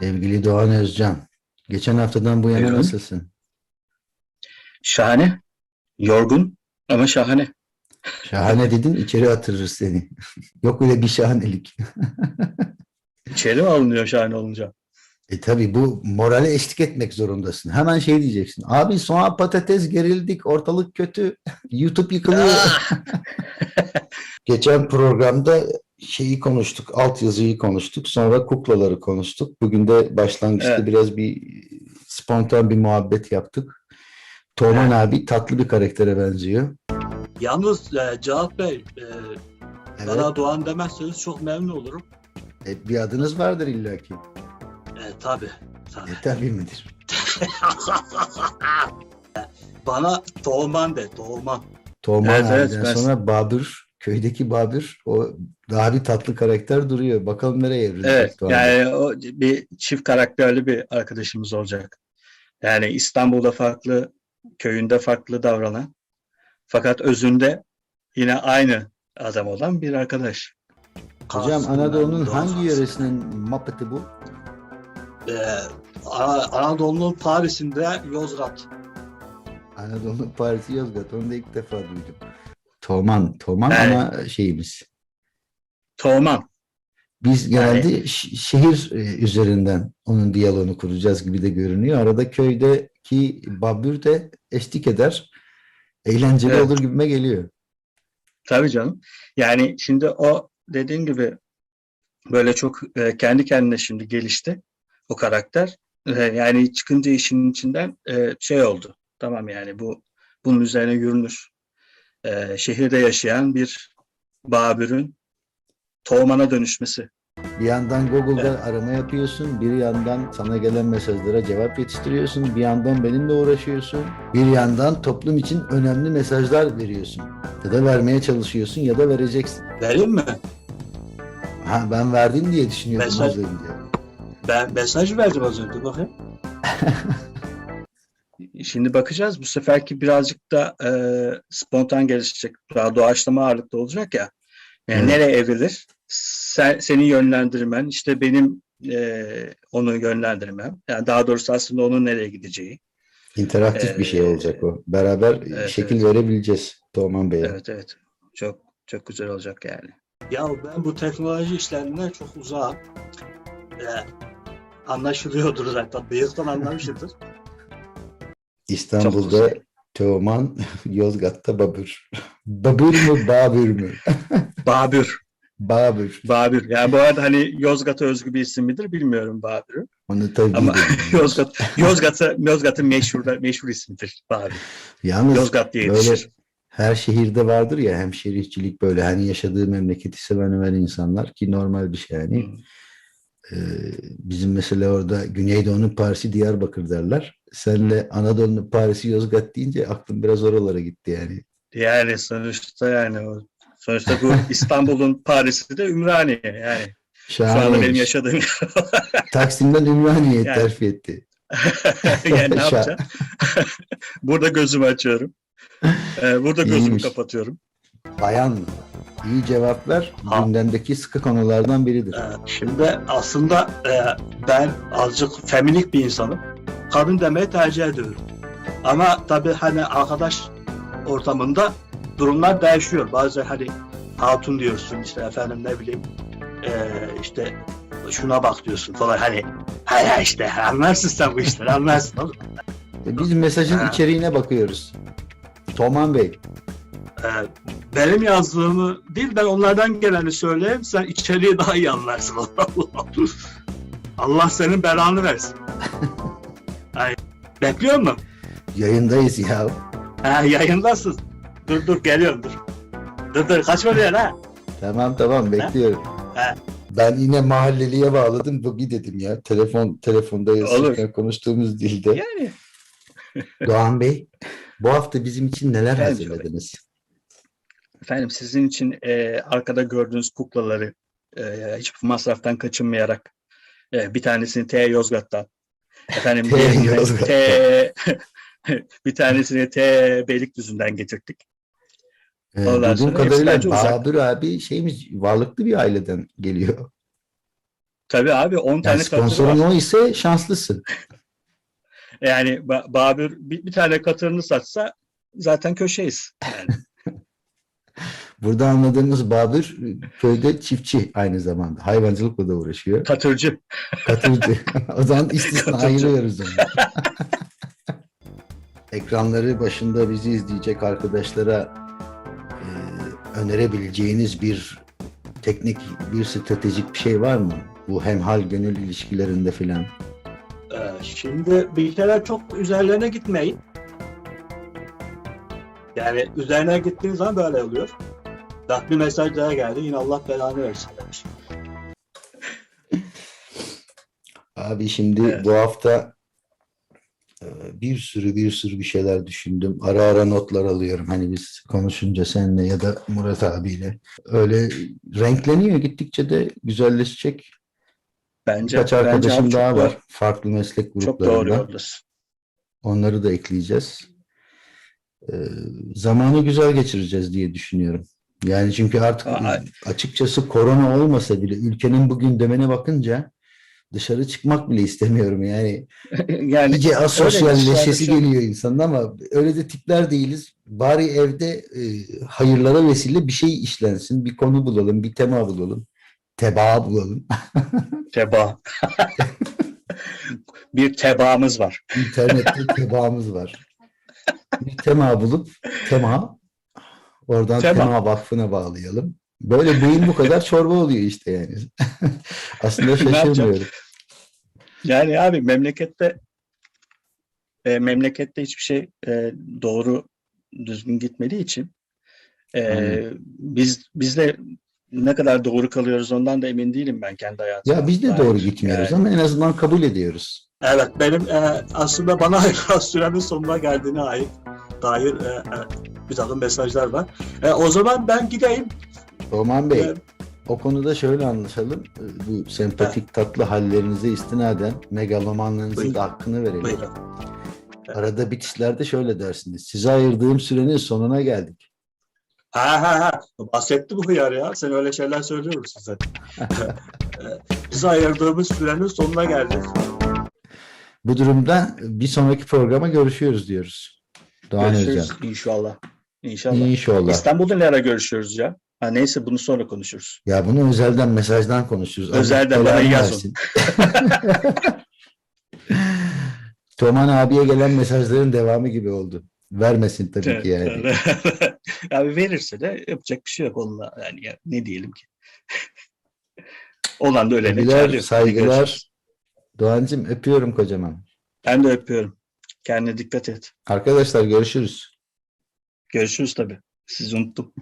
Sevgili Doğan Özcan, geçen haftadan bu yana Buyurun. nasılsın? Şahane. Yorgun ama şahane. Şahane dedin, içeri atırırız seni. Yok öyle bir şahanelik. İçeri mi alınıyor şahane olunca? E tabi bu morale eşlik etmek zorundasın. Hemen şey diyeceksin. Abi soğan patates gerildik, ortalık kötü, YouTube yıkılıyor. Ah! Geçen programda şeyi konuştuk, altyazıyı konuştuk. Sonra kuklaları konuştuk. Bugün de başlangıçta Evet. biraz bir spontan bir muhabbet yaptık. Toman abi tatlı bir karaktere benziyor. Yalnız e, Cevat Bey, e, Evet. bana Doğan demezseniz çok memnun olurum. E, bir adınız vardır illaki. E, tabii, tabii. E tabii midir? bana Doğman de, Doğman. Toman Evet, evet, ben- sonra Babür, köydeki Babür o daha bir tatlı karakter duruyor. Bakalım nereye evrilecek Evet, yani o bir çift karakterli bir arkadaşımız olacak. Yani İstanbul'da farklı, köyünde farklı davranan, fakat özünde yine aynı adam olan bir arkadaş. Hocam Anadolu'nun hangi yöresinin muhabbeti bu? E, Ana- Anadolu'nun Paris'inde Yozgat. Anadolu'nun Paris'i Yozgat. Onu da ilk defa duydum. Toman, Toman Evet. ana şeyimiz. Toğman. Biz genelde ş- şehir e, üzerinden onun diyaloğunu kuracağız gibi de görünüyor. Arada köydeki Babür de eşlik eder. Eğlenceli Evet. olur gibime geliyor. Tabii canım. Yani şimdi o dediğin gibi böyle çok e, kendi kendine şimdi gelişti o karakter. E, yani çıkınca işin içinden e, şey oldu. Tamam yani bu bunun üzerine yürünür. E, şehirde yaşayan bir Babür'ün Toğman'a dönüşmesi. Bir yandan Google'da arama yapıyorsun, bir yandan sana gelen mesajlara cevap yetiştiriyorsun, bir yandan benimle uğraşıyorsun, bir yandan toplum için önemli mesajlar veriyorsun. Ya da vermeye çalışıyorsun ya da vereceksin. Vereyim mi? Ha ben verdim diye düşünüyordum Mesaj- az önce. Ben mesaj verdim az önce, bakayım. Şimdi bakacağız. Bu seferki birazcık da e, spontan gelişecek. Daha doğaçlama ağırlıklı olacak ya. Yani Evet. nereye evrilir? Sen, seni yönlendirmen, işte benim e, onu yönlendirmem. Yani daha doğrusu aslında onun nereye gideceği. İnteraktif bir şey Ee, olacak o. Beraber evet, şekil evet. verebileceğiz Toğman Bey'e. Evet evet. Çok çok güzel olacak yani. Ya ben bu teknoloji işlerinden çok uzağım. E, anlaşılıyordur zaten. Bıyıktan anlamışımdır. Çok İstanbul'da güzel. Teoman, Yozgat'ta Babür. Babür mü, Babür mü? Babür. Babür. Babür. Yani bu arada hani Yozgat'a özgü bir isim midir bilmiyorum Babür'ü. Onu tabii Ama. Yozgat Yozgat'a Yozgat'ın meşhur meşhur ismidir Babür. Yalnız Yozgat diye böyle yetişir. her şehirde vardır ya hemşericilik böyle hani yaşadığı memleketi seven öven insanlar ki normal bir şey yani. Hmm. Ee, bizim mesela orada Güneydoğu'nun Paris'i Diyarbakır derler. Senle Anadolu'nun Paris'i Yozgat deyince aklım biraz oralara gitti yani. Yani sonuçta yani sonuçta bu İstanbul'un Paris'i de Ümraniye yani. Şu anda benim Şahane. yaşadığım. Taksim'den Ümraniye'ye Yani. terfi etti. yani ne yapacağım? Burada gözümü açıyorum. Ee, Burada gözümü İyiymiş. kapatıyorum. Bayan mı? İyi cevaplar Ha. gündemdeki sıkı konulardan biridir. Ee, Şimdi aslında e, ben azıcık feminik bir insanım. Kadın demeyi tercih ediyorum. Ama tabii hani arkadaş ortamında durumlar değişiyor. Bazen hani hatun diyorsun işte efendim ne bileyim e, işte şuna bak diyorsun falan hani ha ya işte anlarsın sen bu işleri anlarsın oğlum. E, Biz mesajın Ha. içeriğine bakıyoruz. Toman Bey, Ee, benim yazdığımı değil ben onlardan geleni söyleyeyim sen içeriği daha iyi anlarsın. Allah senin belanı versin. Bekliyor musun? yayındayız ya. Ha, yayındasın. Dur dur geliyorum dur. Dur dur kaçma yere ha. Tamam tamam bekliyorum. He. Ben yine mahalleliye bağladım. Bugi dedim ya. Telefon telefonda yazışırken konuştuğumuz dilde. Yani Doğan Bey, bu hafta bizim için neler Efendim, hazırladınız? efendim sizin için e, arkada gördüğünüz kuklaları e, hiç masraftan kaçınmayarak e, bir tanesini T Yozgat'tan efendim Yozgat'tan. T bir tanesini T Beylikdüzü'nden getirdik. Ee, Ondan Duyduğum kadarıyla bence uzak. Abi şeymiş varlıklı bir aileden geliyor. Tabii abi 10 Yani tane sponsorun o ise şanslısın. Yani Ba- Babür bir, bir tane katırını satsa zaten köşeyiz. Yani. Burada anladığımız Babür köyde çiftçi aynı zamanda. Hayvancılıkla da uğraşıyor. Katırcı. Katırcı. o zaman istisna ayırıyoruz onu. Ekranları başında bizi izleyecek arkadaşlara e, önerebileceğiniz bir teknik, bir stratejik bir şey var mı? Bu hemhal gönül ilişkilerinde filan. Ee, şimdi bir kere çok üzerlerine gitmeyin. Yani üzerine gittiğiniz zaman böyle oluyor. Bak bir mesaj daha geldi. Yine Allah belanı versin demiş. Abi şimdi Evet. bu hafta e, bir sürü bir sürü bir şeyler düşündüm. Ara ara notlar alıyorum. Hani biz konuşunca seninle ya da Murat abiyle. Öyle renkleniyor. Gittikçe de güzelleşecek. Bence, Birkaç bence arkadaşım çok daha doğru- var. Farklı meslek Çok doğru gruplarında. yoldasın. Onları da ekleyeceğiz. E, zamanı güzel geçireceğiz diye düşünüyorum. Yani çünkü artık açıkçası korona olmasa bile ülkenin bu gündemine bakınca dışarı çıkmak bile istemiyorum yani. yani İyice asosyalleşesi geliyor insanın ama öyle de tipler değiliz. Bari evde e, hayırlara vesile bir şey işlensin, bir konu bulalım, bir tema bulalım, tebaa bulalım. Teba. bir tebaamız var. İnternette tebaamız var. Bir tema bulup tema oradan Tema. tema, vakfına bağlayalım. Böyle beyin bu kadar çorba oluyor işte yani. Aslında şaşırmıyorum. Yani abi memlekette e, memlekette hiçbir şey e, doğru düzgün gitmediği için e, biz biz de ne kadar doğru kalıyoruz ondan da emin değilim ben kendi hayatımda. Ya biz de doğru gitmiyoruz Yani ama en azından kabul ediyoruz. Evet benim e, aslında bana ayrılan sürenin sonuna geldiğine ait dair e, e, bir takım mesajlar var. E, o zaman ben gideyim. Roman Bey, E, o konuda şöyle anlaşalım. Bu sempatik tatlı hallerinize istinaden megalomanlığınızın Buyurun. da hakkını verelim. buyurun. Arada bitişlerde şöyle dersiniz. Size ayırdığım sürenin sonuna geldik. Ha ha ha. Bahsetti bu hıyar ya. Sen öyle şeyler söylüyor musun? E, Biz ayırdığımız sürenin sonuna geldik. Bu durumda bir sonraki programa görüşüyoruz diyoruz. Doğan Özcan. görüşürüz inşallah. İnşallah. İnşallah. İstanbul'da ne ara görüşüyoruz ya? Ha, neyse bunu sonra konuşuruz. Ya bunu özelden mesajdan konuşuruz. Özelden, bana yaz versin. Toman abiye gelen mesajların devamı gibi oldu. Vermesin tabii ki yani. Abi verirse de yapacak bir şey yok onunla. Yani ya, ne diyelim ki? Olan da. Hadi saygılar. görüşürüz. Doğancığım öpüyorum kocaman. Ben de öpüyorum. Kendine dikkat et. Arkadaşlar görüşürüz. Görüşürüz tabii. Sizi unuttum.